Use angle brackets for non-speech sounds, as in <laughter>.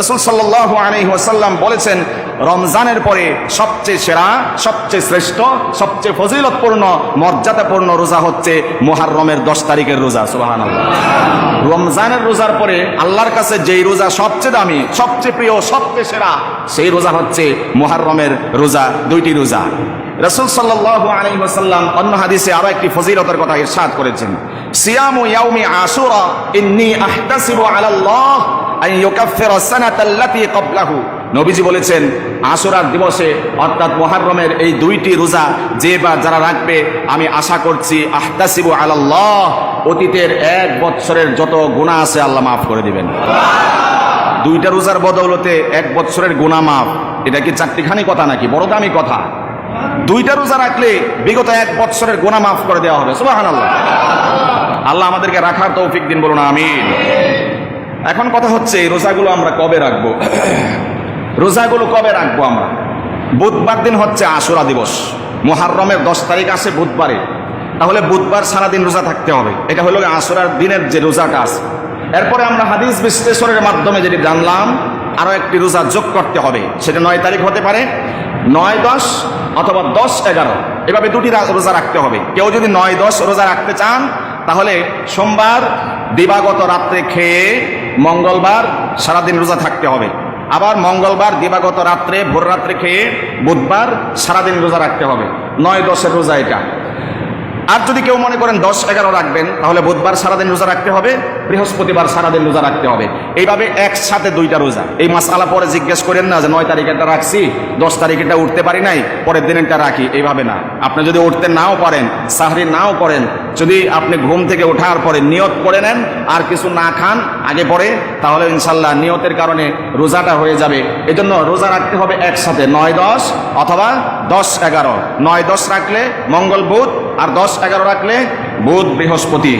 রসুল সাল্লাহ আলহি ওয়াসাল্লাম বলেছেন, রমজানের পরে সবচেয়ে সেরা, সবচেয়ে শ্রেষ্ঠ, সবচেয়ে ফজিলতপূর্ণ, মর্যাদাপূর্ণ রোজা হচ্ছে মোহাররমের দশ তারিখের রোজা সুবাহান রমজানের রোজার পরে আল্লাহর কাছে যেই রোজা সবচেয়ে দামি, সবচেয়ে প্রিয়, সবচেয়ে সেরা, সেই রোজা হচ্ছে মোহাররমের রোজা, দুইটি রোজা। রসুল সাল্লাহ আলহি ওয়াসাল্লাম অন্য হাদিসে আরও একটি ফজিলতের কথা ইরশাদ করেছেন। সিয়ামু ইয়াউমি আশুরা, ইন্নী আহতাসিবু আলাল্লাহ আন ইউকাফফিরা সানাতাল্লাতী ক্বাবলাহু। নবীজি বলেছেন, আশুরার দিবসে, অর্থাৎ মুহররমের এই দুইটি রোজা যে বা যারা রাখবে, আমি আশা করছি আহতাসিবু আলাল্লাহ, অতীতের এক বৎসরের যত গুনাহ আছে আল্লাহ মাফ করে দিবেন। দুইটা রোজার বদৌলতে এক বৎসরের গুনাহ মাফ, এটা কি চারটিখানি কথা নাকি? বড় দামি কথা। দুইটা রোজা রাখলে বিগত এক বৎসরের গোনা মাফ করে দেওয়া হবে। সুবাহান আল্লাহ আল্লাহ আমাদেরকে রাখার তৌফিক দিন বলুন, আমিন। এখন কথা হচ্ছে, এই রোজাগুলো আমরা কবে রাখব? <clears throat> রোজাগুলো কবে রাখব আমরা? বুধবার দিন হচ্ছে আশুরা দিবস। মোহাররমের দশ তারিখ আসে বুধবারে। তাহলে বুধবার সারাদিন রোজা থাকতে হবে। এটা হলো আশুরার দিনের যে রোজাটা আছে। এরপরে আমরা হাদিস বিশ্লেষণের মাধ্যমে যেটি জানলাম আরও একটি রোজা যোগ করতে হবে। সেটা নয় তারিখ হতে পারে, নয় দশ অথবা দশ এগারো। এভাবে দুটি রোজা রাখতে হবে। কেউ যদি নয় দশ রোজা রাখতে চান তাহলে সোমবার দিবাগত রাত্রে খেয়ে মঙ্গলবার সারাদিন রোজা থাকতে হবে। আবার মঙ্গলবার দিবাগত রাত্রে ভোর রাত্রে খেয়ে বুধবার সারাদিন রোজা রাখতে হবে। নয় দশের রোজা এটা। আর যদি কেউ মনে করেন দশ, এগারো রাখবেন, তাহলে বুধবার সারাদিন রোজা রাখতে হবে, বৃহস্পতিবার সারাদিন রোজা রাখতে হবে। এইভাবে একসাথে দুইটা রোজা। এই মাসালা পরে জিজ্ঞেস করেন না যে নয় তারিখেরটা রাখছি, দশ তারিখেরটা উঠতে পারি নাই, পরের দিনেরটা রাখি। এইভাবে না। আপনি যদি উঠতে নাও পারেন, সাহরি নাও করেন, যদি আপনি ঘুম থেকে ওঠার পরে নিয়ত করে নেন, আর কিছু না খান, আগে পরে, তাহলে ইনশাল্লাহ নিয়তের কারণে রোজাটা হয়ে যাবে। এজন্য রোজা রাখতে হবে একসাথে, নয় দশ অথবা দশ, এগারো। নয় দশ রাখলে মঙ্গল বুধ আর দশ এগারো রাখলে বুধ বৃহস্পতি।